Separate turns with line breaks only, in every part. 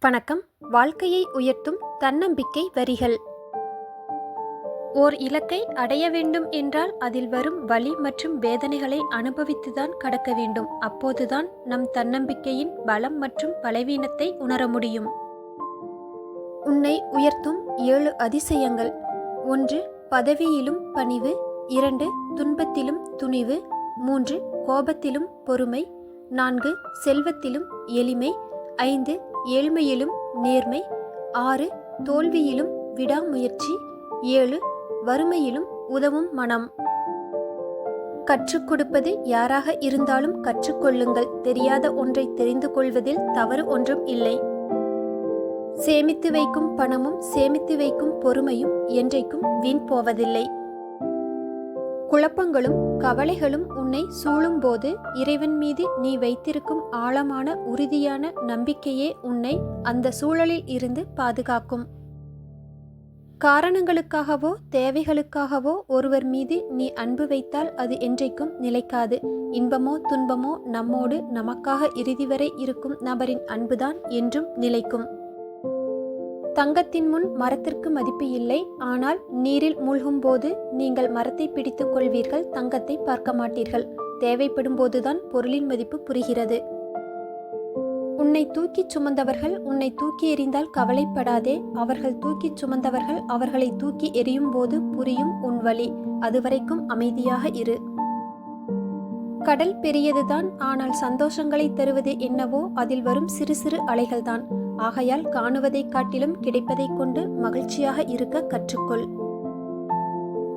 வணக்கம். வாழ்க்கையை உயர்த்தும் தன்னம்பிக்கை வரிகள். ஓர் இலக்கை அடைய வேண்டும் என்றால் அதில் வரும் வலி மற்றும் வேதனைகளை அனுபவித்துதான் கடக்க வேண்டும். அப்போதுதான் நம் தன்னம்பிக்கையின் பலம் மற்றும் பலவீனத்தை உணர முடியும். உன்னை உயர்த்தும் ஏழு அதிசயங்கள். ஒன்று பதவியிலும் பணிவு. இரண்டு துன்பத்திலும் துணிவு. மூன்று கோபத்திலும் பொறுமை. நான்கு செல்வத்திலும் எளிமை. ஐந்து ஏழ்மையிலும் நேர்மை ஆறு தோல்வியிலும் விடாமுயற்சி ஏழு வறுமையிலும் உதவும் மனம். கற்றுக் கொடுப்பது யாராக இருந்தாலும் கற்றுக்கொள்ளுங்கள் தெரியாத ஒன்றை தெரிந்து கொள்வதில் தவறு ஒன்றும் இல்லை. சேமித்து வைக்கும் பணமும் சேமித்து வைக்கும் பொறுமையும் என்றைக்கும் வீண் போவதில்லை. குழப்பங்களும் கவலைகளும் உன்னை சூழும்போது இறைவன் மீது நீ வைத்திருக்கும் ஆழமான உறுதியான நம்பிக்கையே உன்னை அந்த சூழலில் இருந்து பாதுகாக்கும். காரணங்களுக்காகவோ தேவைகளுக்காகவோ ஒருவர் மீது நீ அன்பு வைத்தால் அது என்றைக்கும் நிலைக்காது. இன்பமோ துன்பமோ நம்மோடு நமக்காக இறுதி வரை இருக்கும் நபரின் அன்புதான் என்றும் நிலைக்கும். தங்கத்தின் முன் மரத்திற்கு மதிப்பு இல்லை. ஆனால் நீரில் மூழ்கும் போது நீங்கள் மரத்தை பிடித்துக் கொள்வீர்கள் தங்கத்தை பார்க்க மாட்டீர்கள். தேவைப்படும் போதுதான் பொருளின் மதிப்பு புரிகிறது. உன்னை தூக்கிச் சுமந்தவர்கள் உன்னை தூக்கி எறிந்தால் கவலைப்படாதே. அவர்கள் தூக்கிச் சுமந்தவர்கள் அவர்களை தூக்கி எறியும் போது புரியும் உன் வழி. அதுவரைக்கும் அமைதியாக இரு. கடல் பெரியதுதான் ஆனால் சந்தோஷங்களை தருவது என்னவோ அதில் வரும் சிறு சிறு அலைகள்தான். ஆகையால் காணுவதைக் காட்டிலும் கிடைப்பதைக் கொண்டு மகிழ்ச்சியாக இருக்க கற்றுக்கொள்.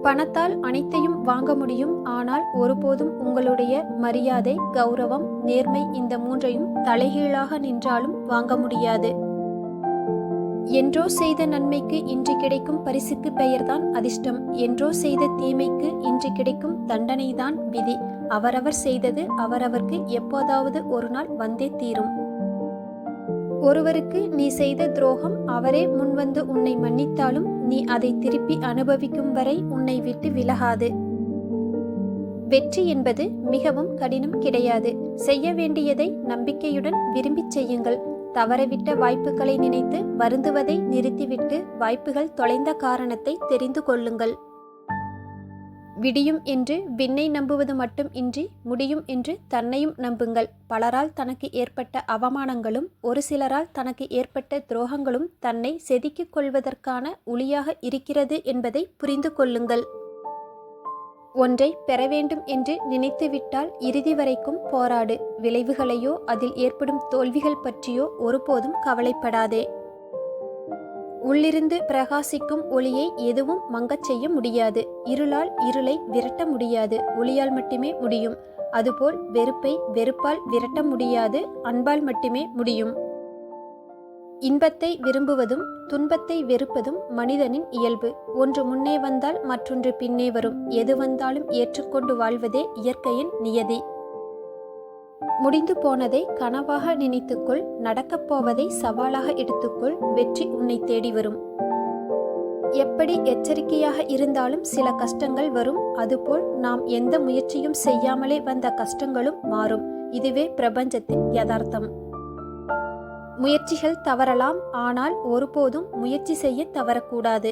பணத்தால் அனைத்தையும் வாங்க முடியும் ஆனால் ஒருபோதும் உங்களுடைய மரியாதை கௌரவம் நேர்மை இந்த மூன்றையும் தலைகீழாக நின்றாலும் வாங்க முடியாது. என்றோ செய்த நன்மைக்கு இன்று கிடைக்கும் பரிசுக்கு பெயர்தான் அதிர்ஷ்டம். என்றோ செய்த தீமைக்கு இன்று கிடைக்கும் தண்டனைதான் விதி. அவரவர் செய்தது அவரவர்க்கு எப்போதாவது ஒரு நாள் வந்தே தீரும். ஒருவருக்கு நீ செய்த துரோகம் அவரே முன்வந்து உன்னை மன்னித்தாலும் நீ அதை திருப்பி அனுபவிக்கும் வரை உன்னை விட்டு விலகாது. வெற்றி என்பது மிகவும் கடினம் கிடையாது. செய்ய வேண்டியதை நம்பிக்கையுடன் விரும்பிச் செய்யுங்கள். தவறவிட்ட வாய்ப்புகளை நினைத்து வருந்துவதை நிறுத்திவிட்டு வாய்ப்புகள் தொலைந்த காரணத்தை தெரிந்து கொள்ளுங்கள். விடியும் என்று விண்ணை நம்புவது மட்டும் இன்றி முடியும் என்று தன்னையும் நம்புங்கள். பலரால் தனக்கு ஏற்பட்ட அவமானங்களும் ஒரு சிலரால் தனக்கு ஏற்பட்ட துரோகங்களும் தன்னை செதுக்கிக் கொள்வதற்கான ஒளியாக இருக்கிறது என்பதை புரிந்து கொள்ளுங்கள். ஒன்றை பெற வேண்டும் என்று நினைத்துவிட்டால் இறுதி வரைக்கும் போராடு. விளைவுகளையோ அதில் ஏற்படும் தோல்விகள் பற்றியோ ஒருபோதும் கவலைப்படாதே. உள்ளிருந்து பிரகாசிக்கும் ஒளியை எதுவும் மங்கச் செய்ய முடியாது. இருளால் இருளை விரட்ட முடியாது. ஒளியால் மட்டுமே முடியும். அதுபோல் வெறுப்பை வெறுப்பால் விரட்ட முடியாது. அன்பால் மட்டுமே முடியும். இன்பத்தை விரும்புவதும் துன்பத்தை வெறுப்பதும் மனிதனின் இயல்பு. ஒன்று முன்னே வந்தால் மற்றொன்று பின்னே வரும். எது வந்தாலும் ஏற்றுக்கொண்டு வாழ்வதே இயற்கையின் நியதி. முடிந்து போனதை கனவாக நினைத்துக்கொள் நடக்கப் போவதை சவாலாக எடுத்துக்கொள் வெற்றி உன்னை தேடி வரும். எப்படி எச்சரிக்கையாக இருந்தாலும் சில கஷ்டங்கள் வரும். அதுபோல் நாம் எந்த முயற்சியும் செய்யாமலே வந்த கஷ்டங்களும் மாறும். இதுவே பிரபஞ்சத்தின் யதார்த்தம். முயற்சிகள் தவறலாம் ஆனால் ஒருபோதும் முயற்சி செய்ய தவறக்கூடாது.